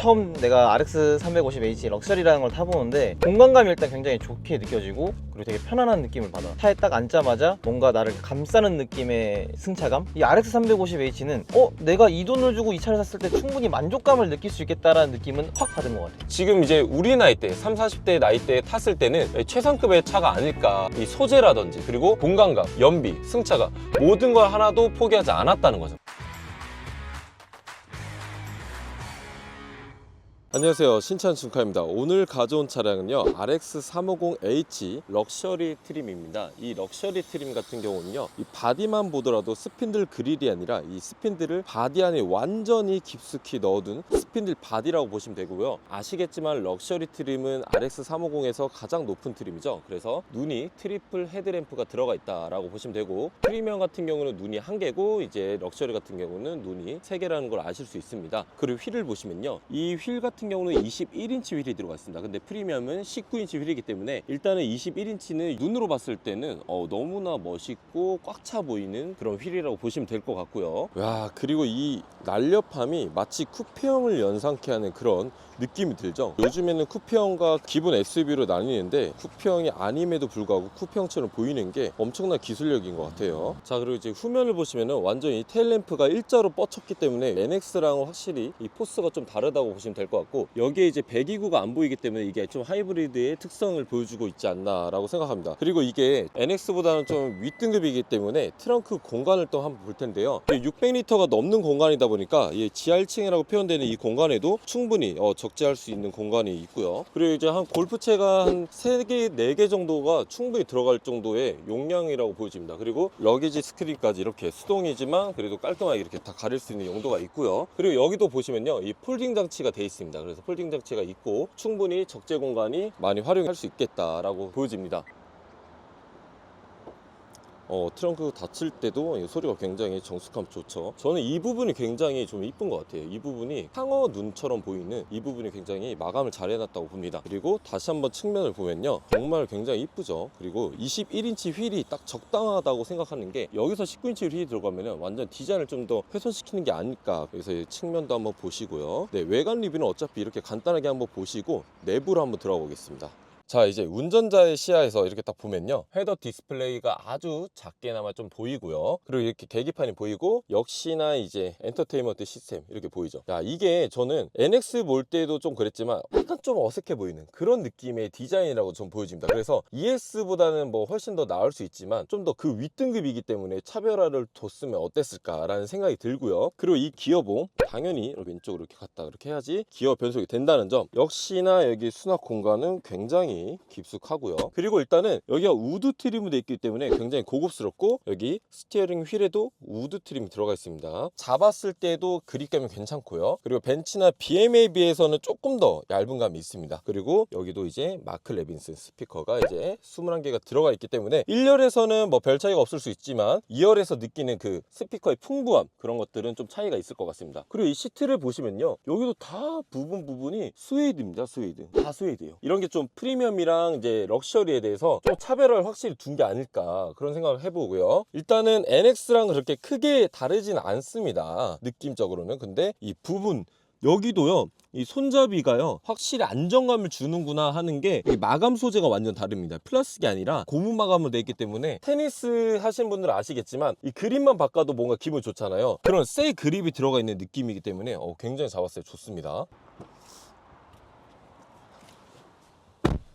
처음 내가 RX 350h 럭셔리라는 걸 타보는데 공간감이 일단 굉장히 좋게 느껴지고 그리고 되게 편안한 느낌을 받아. 차에 딱 앉자마자 뭔가 나를 감싸는 느낌의 승차감? 이 RX 350h는 어? 내가 이 돈을 주고 이 차를 샀을 때 충분히 만족감을 느낄 수 있겠다라는 느낌은 확 받은 것 같아. 지금 이제 우리 나이대 3, 40대 나이대에 탔을 때는 최상급의 차가 아닐까. 이 소재라든지 그리고 공간감, 연비, 승차가 모든 걸 하나도 포기하지 않았다는 거죠 안녕하세요. 신찬 중카입니다. 오늘 가져온 차량은요. RX350H 럭셔리 트림입니다. 이 럭셔리 트림 같은 경우는요. 이 바디만 보더라도 스핀들 그릴이 아니라 이 스핀들을 바디 안에 완전히 깊숙이 넣어둔 스핀들 바디라고 보시면 되고요. 아시겠지만 럭셔리 트림은 RX350에서 가장 높은 트림이죠. 그래서 눈이 트리플 헤드램프가 들어가 있다라고 보시면 되고 프리미엄 같은 경우는 눈이 한 개고 이제 럭셔리 같은 경우는 눈이 세 개라는 걸 아실 수 있습니다. 그리고 휠을 보시면요. 이 휠 같은 경우는 21인치 휠이 들어가 있습니다. 근데 프리미엄은 19인치 휠이기 때문에 일단은 21인치는 눈으로 봤을 때는 어, 너무나 멋있고 꽉 차 보이는 그런 휠이라고 보시면 될 것 같고요. 야 그리고 이 날렵함이 마치 쿠페형을 연상케 하는 그런 느낌이 들죠? 요즘에는 쿠페형과 기본 SUV로 나뉘는데 쿠페형이 아님에도 불구하고 쿠페형처럼 보이는 게 엄청난 기술력인 것 같아요. 자 그리고 이제 후면을 보시면은 완전히 테일램프가 일자로 뻗쳤기 때문에 NX랑은 확실히 이 포스가 좀 다르다고 보시면 될 것 같고 여기에 이제 배기구가 안 보이기 때문에 이게 좀 하이브리드의 특성을 보여주고 있지 않나라고 생각합니다. 그리고 이게 NX보다는 좀 윗등급이기 때문에 트렁크 공간을 또 한번 볼 텐데요. 600리터가 넘는 공간이다 보니까 이 지하 1층이라고 표현되는 이 공간에도 충분히 어, 적 재할 수 있는 공간이 있고요. 그리고 이제 한 골프채가 한 3개, 4개 정도가 충분히 들어갈 정도의 용량이라고 보여집니다. 그리고 러기지 스크린까지 이렇게 수동이지만 그래도 깔끔하게 이렇게 다 가릴 수 있는 용도가 있고요. 그리고 여기도 보시면요 이 폴딩 장치가 돼 있습니다. 그래서 폴딩 장치가 있고 충분히 적재 공간이 많이 활용할 수 있겠다라고 보여집니다 어, 트렁크 닫힐 때도 이 소리가 굉장히 정숙함 좋죠. 저는 이 부분이 굉장히 좀 이쁜 것 같아요. 이 부분이 상어 눈처럼 보이는 이 부분이 굉장히 마감을 잘 해놨다고 봅니다. 그리고 다시 한번 측면을 보면요. 정말 굉장히 이쁘죠. 그리고 21인치 휠이 딱 적당하다고 생각하는 게 여기서 19인치 휠이 들어가면 완전 디자인을 좀 더 훼손시키는 게 아닐까. 그래서 이 측면도 한번 보시고요. 네, 외관 리뷰는 어차피 이렇게 간단하게 한번 보시고 내부로 한번 들어가 보겠습니다. 자 이제 운전자의 시야에서 이렇게 딱 보면요. 헤더 디스플레이가 아주 작게나마 좀 보이고요. 그리고 이렇게 계기판이 보이고 역시나 이제 엔터테인먼트 시스템 이렇게 보이죠. 야 이게 저는 NX 몰 때도 좀 그랬지만 약간 좀 어색해 보이는 그런 느낌의 디자인이라고 좀 보여집니다. 그래서 ES보다는 뭐 훨씬 더 나을 수 있지만 좀 더 그 윗등급이기 때문에 차별화를 뒀으면 어땠을까라는 생각이 들고요. 그리고 이 기어봉 당연히 왼쪽으로 이렇게 갔다 이렇게 해야지 기어 변속이 된다는 점. 역시나 여기 수납 공간은 굉장히 깊숙하고요. 그리고 일단은 여기가 우드 되어 있기 때문에 굉장히 고급스럽고 여기 스티어링 휠에도 우드 트림이 들어가 있습니다. 잡았을 때도 그립감이 괜찮고요. 그리고 벤츠나 BM에 비해서는 조금 더 얇은 감이 있습니다. 그리고 여기도 이제 마크 레빈슨 스피커가 이제 21개가 들어가 있기 때문에 1열에서는 뭐 별 차이가 없을 수 있지만 2열에서 느끼는 그 스피커의 풍부함 그런 것들은 좀 차이가 있을 것 같습니다. 그리고 이 시트를 보시면요. 여기도 다 부분 부분이 스웨이드입니다 스웨이드. 다 스웨이드예요. 이런 게 좀 프리미엄 이랑 이제 럭셔리에 대해서 좀 차별화를 확실히 둔 게 아닐까 그런 생각을 해보고요. 일단은 NX랑 그렇게 크게 다르진 않습니다 느낌적으로는. 근데 이 부분 여기도요 이 손잡이가요 확실히 안정감을 주는구나 하는 게이 마감 소재가 완전 다릅니다. 플라스틱이 아니라 고무 마감으로 되어 있기 때문에 테니스 하신 분들은 아시겠지만 이 그립만 바꿔도 뭔가 기분 좋잖아요. 그런 새 그립이 들어가 있는 느낌이기 때문에 어, 굉장히 잡았어요. 좋습니다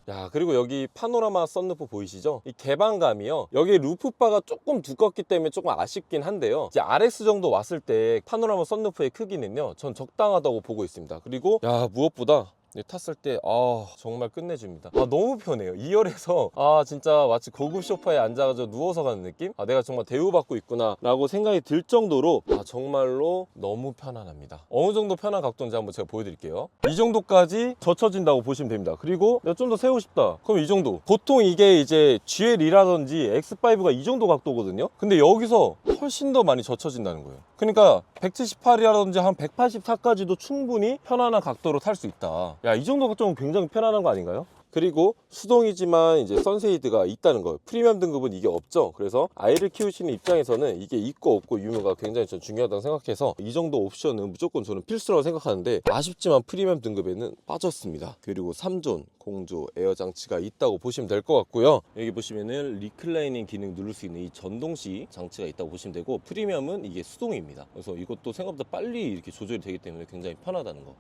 야 그리고 여기 파노라마 썬루프 보이시죠? 이 개방감이요. 여기 루프바가 조금 두껍기 때문에 조금 아쉽긴 한데요. 이제 RS 정도 왔을 때 파노라마 썬루프의 크기는요 전 적당하다고 보고 있습니다. 그리고 야 무엇보다 이 탔을 때 아 정말 끝내줍니다. 아 너무 편해요. 2열에서 아 진짜 마치 고급 소파에 앉아가지고 누워서 가는 느낌? 아 내가 정말 대우받고 있구나 라고 생각이 들 정도로 아 정말로 너무 편안합니다. 어느 정도 편한 각도인지 한번 제가 보여드릴게요. 이 정도까지 젖혀진다고 보시면 됩니다. 그리고 내가 좀 더 세우고 싶다. 그럼 이 정도. 보통 이게 이제 GL이라든지 X5가 이 정도 각도거든요? 근데 여기서 훨씬 더 많이 젖혀진다는 거예요. 그러니까 178이라든지 한 184까지도 충분히 편안한 각도로 탈 수 있다 야, 이 정도가 좀 굉장히 편안한 거 아닌가요? 그리고 수동이지만 이제 선세이드가 있다는 거 프리미엄 등급은 이게 없죠. 그래서 아이를 키우시는 입장에서는 이게 있고 없고 유무가 굉장히 전 중요하다고 생각해서 이 정도 옵션은 무조건 저는 필수라고 생각하는데 아쉽지만 프리미엄 등급에는 빠졌습니다. 그리고 3존 공조 에어 장치가 있다고 보시면 될 것 같고요. 여기 보시면은 리클라이닝 기능 누를 수 있는 이 전동시 장치가 있다고 보시면 되고 프리미엄은 이게 수동입니다. 그래서 이것도 생각보다 빨리 이렇게 조절이 되기 때문에 굉장히 편하다는 거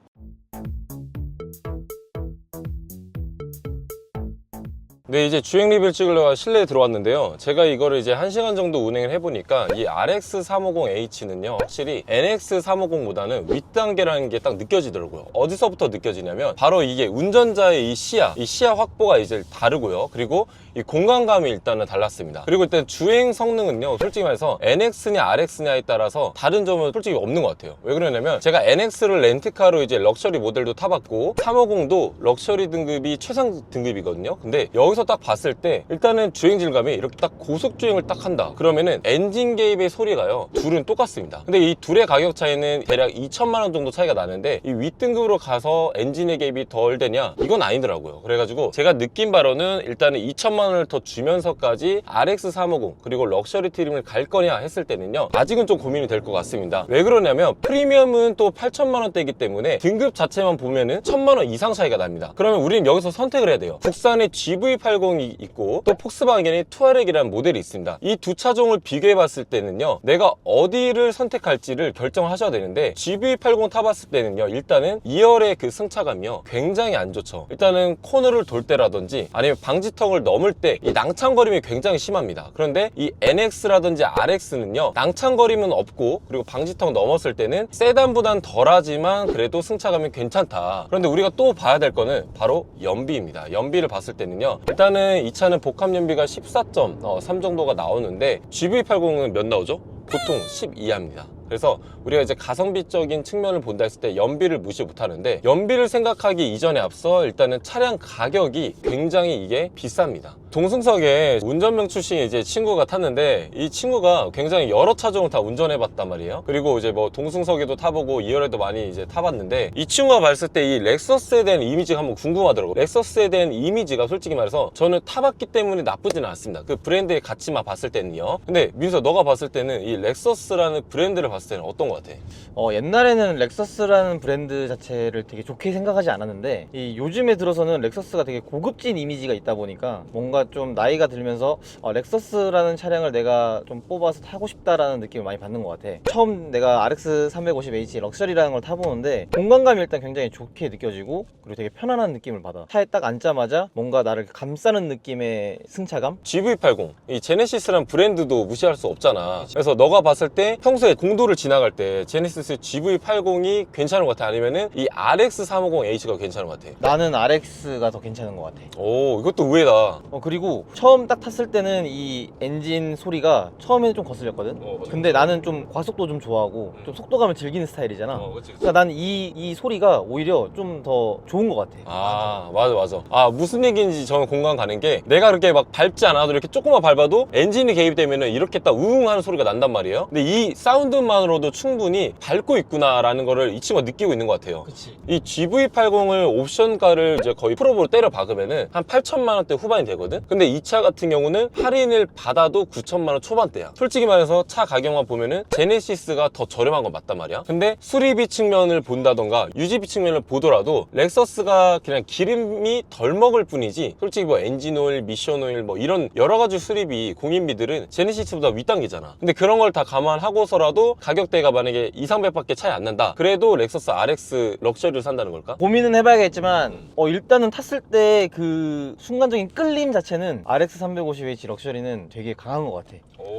네, 이제 주행 리뷰를 찍으려고 실내에 들어왔는데요. 제가 이거를 이제 1시간 정도 운행을 해보니까 이 RX350H는요, 확실히 NX350보다는 윗단계라는 게 딱 느껴지더라고요. 어디서부터 느껴지냐면, 바로 이게 운전자의 이 시야, 이 시야 확보가 이제 다르고요. 그리고 이 공간감이 일단은 달랐습니다. 그리고 일단 주행 성능은요, 솔직히 말해서 NX냐 RX냐에 따라서 다른 점은 솔직히 없는 것 같아요. 왜 그러냐면, 제가 NX를 렌트카로 이제 럭셔리 모델도 타봤고, 350도 럭셔리 등급이 최상 등급이거든요. 근데 여기서 딱 봤을 때 일단은 주행 질감이 이렇게 딱 고속 주행을 딱 한다. 그러면은 엔진 개입의 소리가요 둘은 똑같습니다. 근데 이 둘의 가격 차이는 대략 2천만 원 정도 차이가 나는데 이 윗등급으로 가서 엔진의 개입이 덜 되냐? 이건 아니더라고요. 그래가지고 제가 느낀 바로는 일단은 2천만 원을 더 주면서까지 RX350 그리고 럭셔리 트림을 갈 거냐 했을 때는요 아직은 좀 고민이 될 것 같습니다. 왜 그러냐면 프리미엄은 또 8천만 원대이기 때문에 등급 자체만 보면은 1천만 원 이상 차이가 납니다. 그러면 우리는 여기서 선택을 해야 돼요. 국산의 GV80 F880이 있고 또 폭스바겐이 투아렉이라는 모델이 있습니다. 이 두 차종을 비교해 봤을 때는요 내가 어디를 선택할지를 결정하셔야 되는데 GV80 타봤을 때는요 일단은 2열의 그 승차감이요 굉장히 안 좋죠. 일단은 코너를 돌 때라든지 아니면 방지턱을 넘을 때 이 낭창거림이 굉장히 심합니다. 그런데 이 NX라든지 RX는요 낭창거림은 없고 그리고 방지턱 넘었을 때는 세단보단 덜하지만 그래도 승차감이 괜찮다. 그런데 우리가 또 봐야 될 거는 바로 연비입니다. 연비를 봤을 때는요 일단은 이 차는 복합 연비가 14.3 정도가 나오는데 GV80은 몇 나오죠? 보통 12합니다 그래서 우리가 이제 가성비적인 측면을 본다 했을 때 연비를 무시 못하는데 연비를 생각하기 이전에 앞서 일단은 차량 가격이 굉장히 이게 비쌉니다 동승석에 운전병 출신의 이제 친구가 탔는데 이 친구가 굉장히 여러 차종을 다 운전해 봤단 말이에요. 그리고 이제 뭐 동승석에도 타보고 2열에도 많이 이제 타봤는데 이 친구가 봤을 때 이 렉서스에 대한 이미지가 한번 궁금하더라고요. 렉서스에 대한 이미지가 솔직히 말해서 저는 타봤기 때문에 나쁘지는 않습니다. 그 브랜드의 가치만 봤을 때는요. 근데 민서 너가 봤을 때는 이 렉서스라는 브랜드를 봤을 때는 어떤 것 같아? 어, 옛날에는 렉서스라는 브랜드 자체를 되게 좋게 생각하지 않았는데 이 요즘에 들어서는 렉서스가 되게 고급진 이미지가 있다 보니까 뭔가 좀 나이가 들면서 어, 렉서스라는 차량을 내가 좀 뽑아서 타고 싶다라는 느낌을 많이 받는 것 같아. 처음 내가 RX 350h 럭셔리라는 걸 타보는데 공간감이 일단 굉장히 좋게 느껴지고 그리고 되게 편안한 느낌을 받아. 차에 딱 앉자마자 뭔가 나를 감싸는 느낌의 승차감? GV80 이 제네시스라는 브랜드도 무시할 수 없잖아 그래서 너가 봤을 때 평소에 공도를 지나갈 때 제네시스 GV80이 괜찮은 것 같아 아니면은 이 RX350H가 괜찮은 것 같아 나는 RX가 더 괜찮은 것 같아. 오 이것도 의외다 어 그리고 처음 딱 탔을 때는 이 엔진 소리가 처음에는 좀 거슬렸거든. 어, 맞아. 근데 나는 좀 과속도 좀 좋아하고 음. 좀 속도감을 즐기는 스타일이잖아. 그치, 그러니까 난 이 이 소리가 오히려 좀 더 좋은 것 같아. 아 맞아 맞아 아 무슨 얘기인지 저는 공감 가는 게 내가 그렇게 막 밟지 않아도 이렇게 조금만 밟아도 엔진이 개입되면은 이렇게 딱 우웅 하는 소리가 난단 말이에요 근데 이 사운드만으로도 충분히 밟고 있구나라는 거를 이 친구가 느끼고 있는 것 같아요 그치. 이 GV80을 옵션가를 이제 거의 프로보로 때려 박으면은 한 8천만 원대 후반이 되거든. 근데 이 차 같은 경우는 할인을 받아도 9천만 원 초반대야. 솔직히 말해서 차 가격만 보면은 제네시스가 더 저렴한 건 맞단 말이야. 근데 수리비 측면을 본다던가 유지비 측면을 보더라도 렉서스가 그냥 기름이 덜 먹을 뿐이지 솔직히 뭐 엔진 오일, 미션 오일 뭐 이런 여러 가지 수리비, 공인비들은 제네시스보다 윗단계잖아. 근데 그런 걸 다 감안하고서라도 가격대가 만약에 2, 300밖에 차이 안 난다. 그래도 렉서스 RX 럭셔리를 산다는 걸까? 고민은 해봐야겠지만 어 일단은 탔을 때 그 순간적인 끌림 자체 는 RX 350h 럭셔리는 되게 강한 것 같아.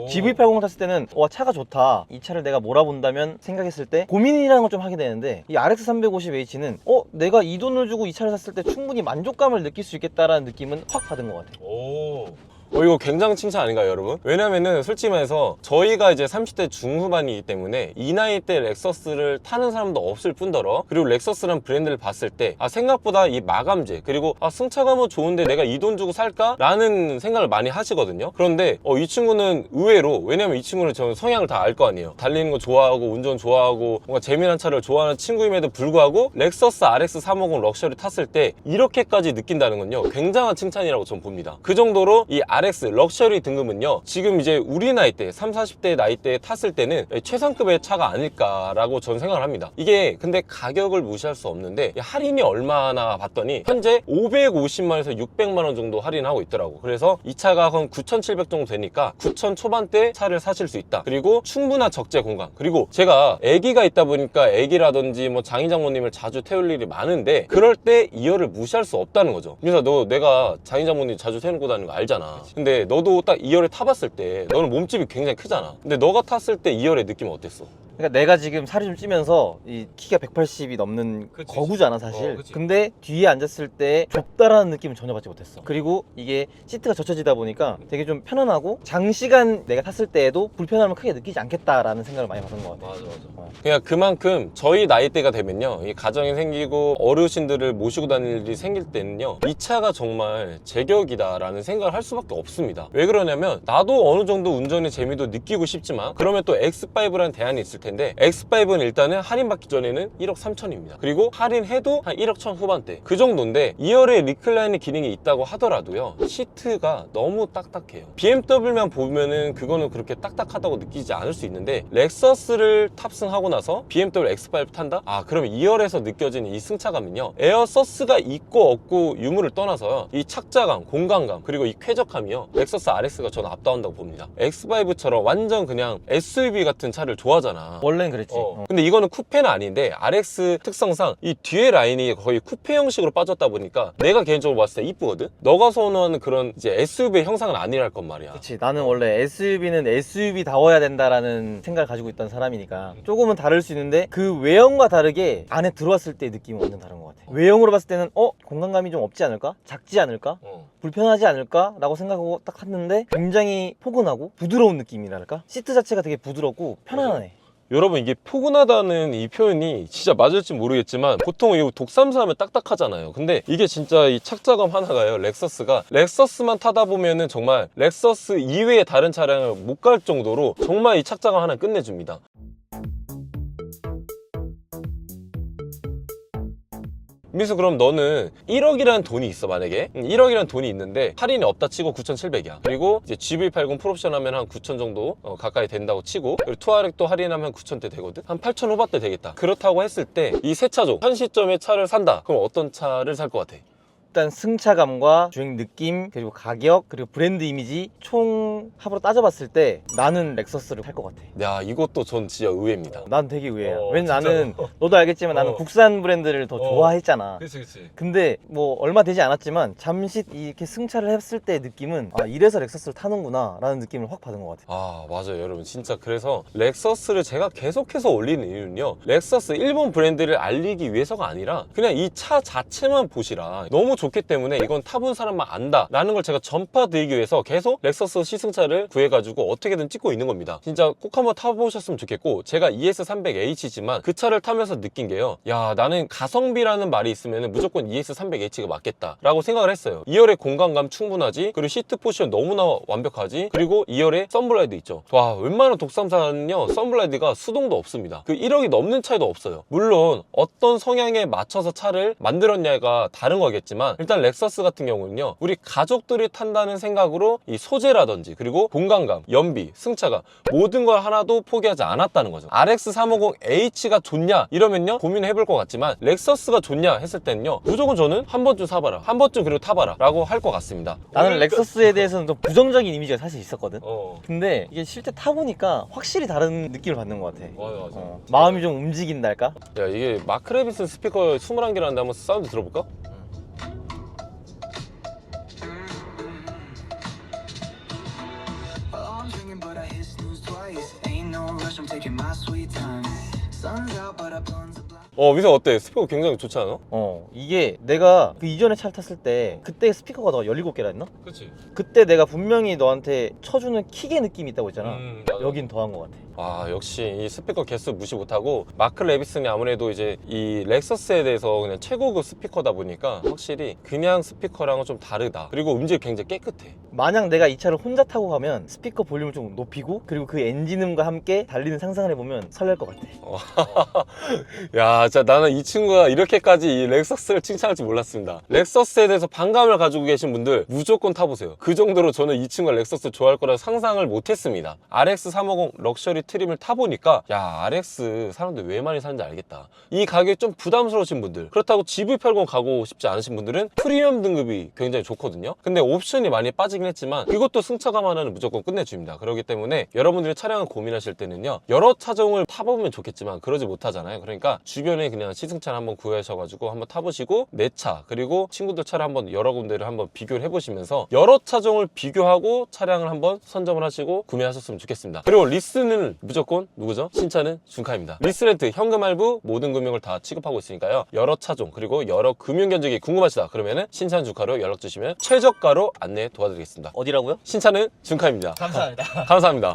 GV80 탔을 때는 와 차가 좋다 이 차를 내가 몰아본다면 생각했을 때 고민이라는 걸 좀 하게 되는데 이 RX 350h는 어 내가 이 돈을 주고 이 차를 샀을 때 충분히 만족감을 느낄 수 있겠다라는 느낌은 확 받은 것 같아 오. 어, 이거 굉장히 칭찬 아닌가요, 여러분? 왜냐면은 솔직히 말해서 저희가 이제 30대 중후반이기 때문에 이 나이 때 렉서스를 타는 사람도 없을 뿐더러 그리고 렉서스란 브랜드를 봤을 때 아, 생각보다 이 마감재 그리고 아, 승차감은 좋은데 내가 이 돈 주고 살까? 라는 생각을 많이 하시거든요. 그런데 어, 이 친구는 의외로 왜냐면 이 친구는 저는 성향을 다 알 거 아니에요. 달리는 거 좋아하고 운전 좋아하고 뭔가 재미난 차를 좋아하는 친구임에도 불구하고 렉서스 RX 350 럭셔리 탔을 때 이렇게까지 느낀다는 건요. 굉장한 칭찬이라고 저는 봅니다. 그 정도로 이 RX 럭셔리 등급은요. 지금 이제 우리 나이 때 3, 40대 나이 때 탔을 때는 최상급의 차가 아닐까라고 저는 생각을 합니다. 이게 근데 가격을 무시할 수 없는데 할인이 얼마나 봤더니 현재 550만에서 600만 원 정도 할인하고 있더라고. 그래서 이 차가 한 9,700 정도 되니까 9,000 초반대 차를 사실 수 있다. 그리고 충분한 적재 공간. 그리고 제가 아기가 있다 보니까 아기라든지 뭐 장인 장모님을 자주 태울 일이 많은데 그럴 때 2열을 무시할 수 없다는 거죠. 그래서 너 내가 장인 장모님 자주 태우고 다니는 거 알잖아. 근데 너도 딱 2열에 타봤을 때 너는 몸집이 굉장히 크잖아. 근데 너가 탔을 때 2열의 느낌 은 어땠어? 그러니까 내가 지금 살이 좀 찌면서 이 키가 180이 넘는 그치. 거구잖아 사실. 어, 그치. 근데 뒤에 앉았을 때 좁다라는 느낌은 전혀 받지 못했어. 그리고 이게 시트가 젖혀지다 보니까 되게 좀 편안하고 장시간 내가 탔을 때에도 불편함을 크게 느끼지 않겠다라는 생각을 많이 받은 것 같아. 맞아 맞아. 어. 그냥 그만큼 저희 나이대가 되면요 이 가정이 생기고 어르신들을 모시고 다닐 일이 생길 때는요 이 차가 정말 제격이다라는 생각을 할 수밖에 없습니다 왜 그러냐면 나도 어느 정도 운전의 재미도 느끼고 싶지만 그러면 또 X5라는 대안이 있을 텐데 X5는 일단은 할인받기 전에는 1억 3천입니다. 그리고 할인해도 한 1억 1천 후반대. 그 정도인데 2열에 리클라이닝 기능이 있다고 하더라도요 시트가 너무 딱딱해요. BMW만 보면은 그거는 그렇게 딱딱하다고 느끼지 않을 수 있는데 렉서스를 탑승하고 나서 BMW X5 탄다? 아 그러면 2열에서 느껴지는 이 승차감은요 에어서스가 있고 없고 유무를 떠나서요 이 착자감, 공간감 그리고 이 쾌적함이요 렉서스 RX가 저는 앞다운다고 봅니다. X5처럼 완전 그냥 SUV 같은 차를 좋아하잖아 원래는 그랬지. 어. 어. 근데 이거는 쿠페는 아닌데 RX 특성상 이 뒤에 라인이 거의 쿠페 형식으로 빠졌다 보니까 내가 개인적으로 봤을 때 이쁘거든? 너가 선호하는 그런 이제 SUV의 형상은 아니랄 건 말이야 그치 나는 원래 SUV는 SUV다워야 된다라는 생각을 가지고 있던 사람이니까 조금은 다를 수 있는데 그 외형과 다르게 안에 들어왔을 때 느낌이 완전 다른 것 같아 외형으로 봤을 때는 어? 공간감이 좀 없지 않을까? 작지 않을까? 어. 불편하지 않을까? 라고 생각하고 딱 탔는데 굉장히 포근하고 부드러운 느낌이랄까? 시트 자체가 되게 부드럽고 편안해 여러분 이게 포근하다는 이 표현이 진짜 맞을지 모르겠지만 보통 이 독삼사 하면 딱딱하잖아요. 근데 이게 진짜 이 착자감 하나가요 렉서스가. 렉서스만 타다 보면은 정말 렉서스 이외의 다른 차량을 못 갈 정도로 정말 이 착자감 하나 끝내줍니다 미수 그럼 너는 1억이라는 돈이 있어 만약에? 1억이라는 돈이 있는데 할인이 없다 치고 9,700이야. 그리고 이제 GV80 풀옵션 하면 한 9,000 정도 어, 가까이 된다고 치고 그리고 투아렉도 할인하면 9,000대 되거든? 한 8,000 후반대 되겠다. 그렇다고 했을 때 이 세 차종 현 시점에 차를 산다. 그럼 어떤 차를 살 것 같아? 일단 승차감과 주행 느낌 그리고 가격 그리고 브랜드 이미지 총 합으로 따져봤을 때 나는 렉서스를 살 것 같아. 야 이것도 전 진짜 의외입니다. 난 되게 의외야. 어, 왜냐면 나는 진짜로? 너도 알겠지만 나는 어. 국산 브랜드를 더 어. 좋아했잖아. 그치 그치. 근데 뭐 얼마 되지 않았지만 잠시 이렇게 승차를 했을 때 느낌은 아 이래서 렉서스를 타는구나 라는 느낌을 확 받은 것 같아. 아 맞아요. 여러분 진짜 그래서 렉서스를 제가 계속해서 올리는 이유는요. 렉서스 일본 브랜드를 알리기 위해서가 아니라 그냥 이 차 자체만 보시라. 너무 좋기 때문에 이건 타본 사람만 안다 라는 걸 제가 전파드리기 위해서 계속 렉서스 시승차를 구해가지고 어떻게든 찍고 있는 겁니다. 진짜 꼭 한번 타보셨으면 좋겠고 제가 ES300H지만 그 차를 타면서 느낀 게요. 야 나는 가성비라는 말이 있으면 무조건 ES300H가 맞겠다 라고 생각을 했어요. 2열의 공간감 충분하지? 그리고 시트 포지션 너무나 완벽하지? 그리고 2열에 썬블라이드 있죠. 와 웬만한 독삼사는요 썬블라이드가 수동도 없습니다. 그 1억이 넘는 차이도 없어요. 물론 어떤 성향에 맞춰서 차를 만들었냐가 다른 거겠지만 일단 렉서스 같은 경우는요 우리 가족들이 탄다는 생각으로 이 소재라든지 그리고 공간감 연비 승차가 모든 걸 하나도 포기하지 않았다는 거죠. RX350H가 좋냐 이러면요 고민해 볼 것 같지만 렉서스가 좋냐 했을 때는요 무조건 저는 한 번쯤 사봐라 한 번쯤 그리고 타봐라 라고 할 것 같습니다. 나는 렉서스에 대해서는 좀 부정적인 이미지가 사실 있었거든. 어. 근데 이게 실제 타보니까 확실히 다른 느낌을 받는 것 같아. 맞아 맞아. 어, 마음이 좀 움직인달까? 야 이게 마크레비슨 스피커 21개라는데 한번 사운드 들어볼까? 어 미선 어때? 스피커 굉장히 좋지 않아? 어 이게 내가 그 이전에 차를 탔을 때 그때 스피커가 너가 17개라 했나? 그렇지. 그때 내가 분명히 너한테 쳐주는 킥의 느낌이 있다고 했잖아 음, 여긴 더한 것 같아 아 역시 이 스피커 개수 무시 못하고 마크 레비슨이 아무래도 이제 이 렉서스에 대해서 그냥 최고급 스피커다 보니까 확실히 그냥 스피커랑은 좀 다르다. 그리고 음질이 굉장히 깨끗해. 만약 내가 이 차를 혼자 타고 가면 스피커 볼륨을 좀 높이고 그리고 그 엔진음과 함께 달리는 상상을 해보면 설렐 것 같아. 야 진짜 나는 이 친구가 이렇게까지 이 렉서스를 칭찬할 줄 몰랐습니다. 렉서스에 대해서 반감을 가지고 계신 분들 무조건 타보세요. 그 정도로 저는 이 친구가 렉서스 좋아할 거라 상상을 못했습니다. RX350 럭셔리 트림을 타보니까 야 RX 사람들 왜 많이 사는지 알겠다. 이 가격이 좀 부담스러우신 분들 그렇다고 GV80 가고 싶지 않으신 분들은 프리미엄 등급이 굉장히 좋거든요. 근데 옵션이 많이 빠지긴 했지만 그것도 승차감 하나는 무조건 끝내줍니다. 그렇기 때문에 여러분들이 차량을 고민하실 때는요 여러 차종을 타보면 좋겠지만 그러지 못하잖아요. 그러니까 주변에 그냥 시승차를 한번 구하셔가지고 한번 타보시고 내 차 그리고 친구들 차를 한번 여러 군데를 한번 비교를 해보시면서 여러 차종을 비교하고 차량을 한번 선점을 하시고 구매하셨으면 좋겠습니다. 그리고 리스는 무조건 누구죠? 신차는 준카입니다. 리스렌트 현금 할부 모든 금융을 다 취급하고 있으니까요. 여러 차종 그리고 여러 금융 견적이 궁금하시다 그러면은 신차는 준카로 연락 주시면 최저가로 안내 도와드리겠습니다. 어디라고요? 신차는 준카입니다. 감사합니다. 감사합니다